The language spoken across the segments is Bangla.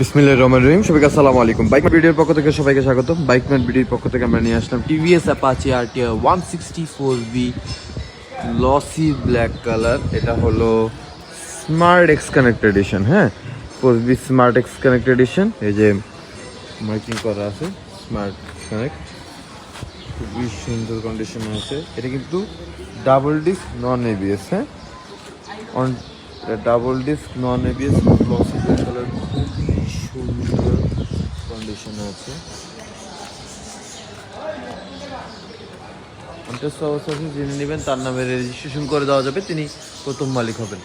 বিসমিল্লাহ রহমান রহিম, সবাইকে আসসালামু আলাইকুম। বাইক ভিডিওর পক্ষ থেকে সবাইকে স্বাগত বাইক ম্যান ভিডিওর পক্ষ থেকে আমরা নিয়ে আসলাম TVS Apache RTR one sixty four V glossy black colour এটা হলো স্মার্ট এক্স কানেক্ট এডিশন হ্যাঁ? Four V smart X connect edition এই যে মার্কিং করা আছে স্মার্ট কানেক্ট খুবই সুন্দর কন্ডিশন আছে। এটা কিন্তু ডাবল ডিস্ক নন এবিএস হ্যাঁ? On double disc non ABS glossy black colour সুন্দর কন্ডিশনে আছে। কন্টেস্ট অবস্থা যিনি নেবেন, তার নামে রেজিস্ট্রেশন করে দেওয়া যাবে, তিনি প্রথম মালিক হবেন।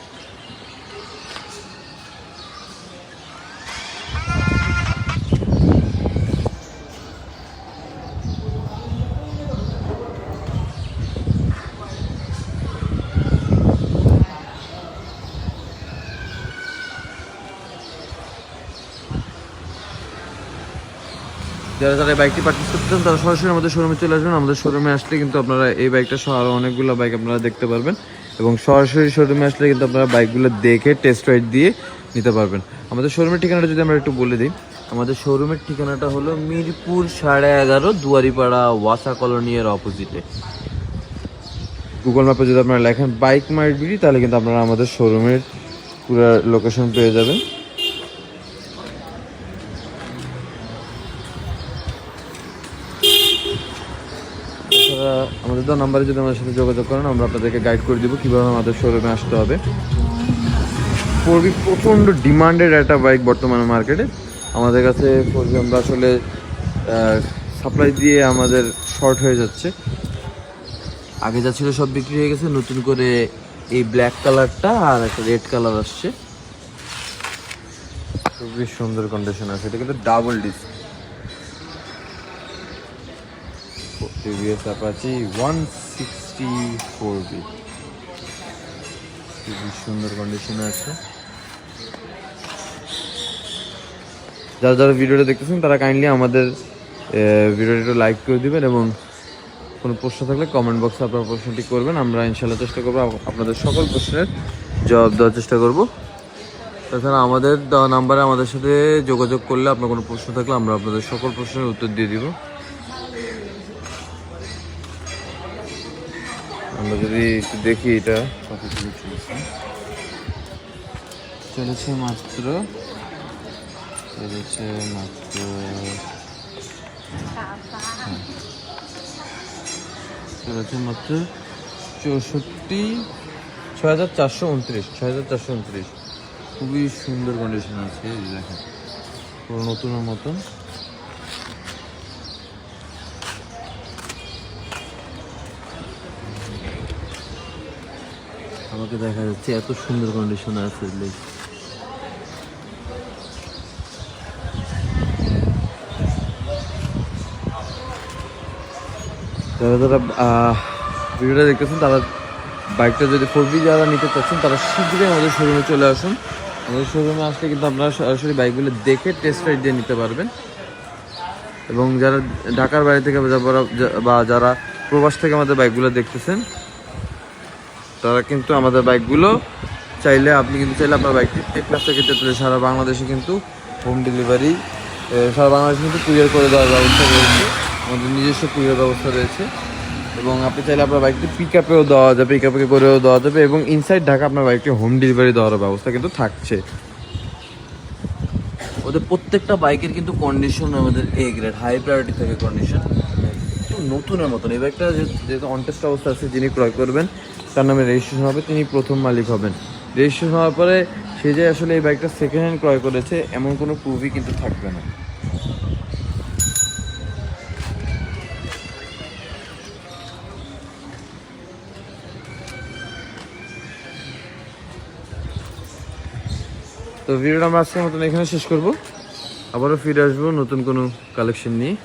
যারা যারা বাইকটি পারচেস করতে চান, তারা সরাসরি আমাদের শোরুমে চলে আসবেন। আমাদের শোরুমে আসলে কিন্তু আপনারা এই বাইকটা সহ আরও অনেকগুলো বাইক আপনারা দেখতে পারবেন এবং সরাসরি শোরুমে আসলে কিন্তু আপনারা বাইকগুলো দেখে টেস্ট রাইড দিয়ে নিতে পারবেন। আমাদের শোরুমের ঠিকানাটা যদি আমরা একটু বলে দিই, আমাদের শোরুমের ঠিকানাটা হলো মিরপুর সাড়ে এগারো দুয়ারিপাড়া ওয়াসা কলোনি এর অপোজিটে গুগল ম্যাপে যদি আপনারা লেখেন বাইক মার্ট বিডি তাহলে কিন্তু আপনারা আমাদের শোরুমের পুরো লোকেশন পেয়ে যাবেন। এছাড়া আমাদের তো নাম্বারে যদি আমাদের সাথে যোগাযোগ করেন, আমরা আপনাদেরকে গাইড করে দিব কীভাবে আমাদের শোরুমে আসতে হবে। ফোরবি প্রচণ্ড ডিমান্ডেড একটা বাইক বর্তমানে মার্কেটে আমাদের কাছে ফোরবি আমরা আসলে সাপ্লাই দিয়ে আমাদের শর্ট হয়ে যাচ্ছে। আগে যা ছিল সব বিক্রি হয়ে গেছে, নতুন করে এই ব্ল্যাক কালারটা আর একটা রেড কালার আসছে। খুবই সুন্দর কন্ডিশন আছে, এটা কিন্তু double disc TVS Apache one sixty four V খুবই সুন্দর কন্ডিশনে আছে। যারা যারা ভিডিওটা দেখতেছেন, তারা কাইন্ডলি আমাদের ভিডিওটা একটু লাইক করে দিবেন এবং কোনো প্রশ্ন থাকলে কমেন্ট বক্সে আপনার প্রশ্নটি করবেন। আমরা ইনশাল্লাহ চেষ্টা করব আপনাদের সকল প্রশ্নের জবাব দেওয়ার চেষ্টা করব। তাছাড়া আমাদের দেওয়া নাম্বারে আমাদের সাথে যোগাযোগ করলে আপনার কোনো প্রশ্ন থাকলে আমরা আপনাদের সকল প্রশ্নের উত্তর দিয়ে দিব। আমরা যদি একটু দেখি এটা, কত চলছে। চলেছে মাত্র চলেছে মাত্র হ্যাঁ। চলেছে মাত্র চৌষট্টি ছয় হাজার চারশো উনত্রিশ ছয় হাজার চারশো উনত্রিশ। খুবই সুন্দর কন্ডিশন আছে দেখেন। পুরো নতুনের মতন। আমাকে দেখা যাচ্ছে, এত সুন্দর কন্ডিশন আছে লেগ যারা যারা ভিডিওটা দেখতেছেন, তারা বাইকটা যদি ফোর যারা নিতে চাচ্ছেন, তারা শীঘ্রই আমাদের শোরুমে চলে আসুন। আমাদের শোরুমে আসলে কিন্তু আপনারা সরাসরি বাইকগুলো দেখে টেস্ট রাইড দিয়ে নিতে পারবেন। এবং যারা ঢাকার বাইরে থেকে বা যারা প্রবাস থেকে আমাদের বাইকগুলো দেখতেছেন তারা কিন্তু আমাদের বাইকগুলো চাইলে, আপনি কিন্তু চাইলে আপনার বাইকটি এক লাখ থেকে তেতুলে সারা বাংলাদেশে কিন্তু হোম ডেলিভারি সারা বাংলাদেশে কিন্তু কুরিয়ার করে দেওয়ার ব্যবস্থা রয়েছে। আমাদের নিজস্ব কুরিয়ার ব্যবস্থা রয়েছে। এবং আপনি চাইলে আপনার বাইকটি পিক আপেও দেওয়া যাবে পিক আপে করেও দেওয়া যাবে এবং ইনসাইড ঢাকা আপনার বাইকটি হোম ডেলিভারি দেওয়ার ব্যবস্থা কিন্তু থাকছে। ওদের প্রত্যেকটা বাইকের কিন্তু কন্ডিশন আমাদের এ গ্রেড হাই প্রায়োরিটি থাকে কন্ডিশন নতুনের মতন। এই বাইকটা যেহেতু অনটেস্ট অবস্থা আছে, যিনি ক্রয় করবেন তার নামে রেজিস্ট্রেশন হবে, তিনি প্রথম মালিক হবেন। রেজিস্ট্রেশন হওয়ার পরে সে যে আসলে এই বাইকটা সেকেন্ড হ্যান্ড ক্রয় করেছে, এমন কোনো প্রুফই কিন্তু থাকবে না। তো ভিডিওটা আমরা আজকের মতন এখানে শেষ করব। আবারও ফিরে আসব নতুন কোনো কালেকশন নিয়ে।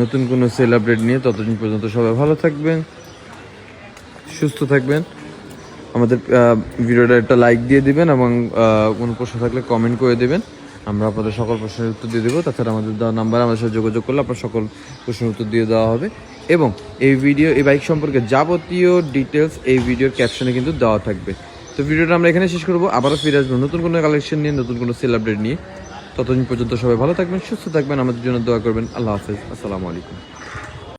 নতুন কোনো সেল আপডেট নিয়ে। ততদিন পর্যন্ত সবাই ভালো থাকবেন। সুস্থ থাকবেন। আমাদের ভিডিওটা একটা লাইক দিয়ে দিবেন এবং কোনো প্রশ্ন থাকলে কমেন্ট করে দেবেন। আমরা আপনাদের সকল প্রশ্নের উত্তর দিয়ে দেবো। তাছাড়া আমাদের দেওয়া নাম্বার আমাদের সাথে যোগাযোগ করলে আপনার সকল প্রশ্নের উত্তর দিয়ে দেওয়া হবে। এবং এই ভিডিও এই বাইক সম্পর্কে যাবতীয় ডিটেলস এই ভিডিওর ক্যাপশনে কিন্তু দেওয়া থাকবে। তো ভিডিওটা আমরা এখানে শেষ করব। আবারও ফিরে আসব নতুন কোনো কালেকশন নিয়ে, নতুন কোনো সেল আপডেট নিয়ে। ততদিন পর্যন্ত সবাই ভালো থাকবেন, সুস্থ থাকবেন। আমাদের জন্য দোয়া করবেন। আল্লাহ হাফেজ। আসসালামু আলাইকুম।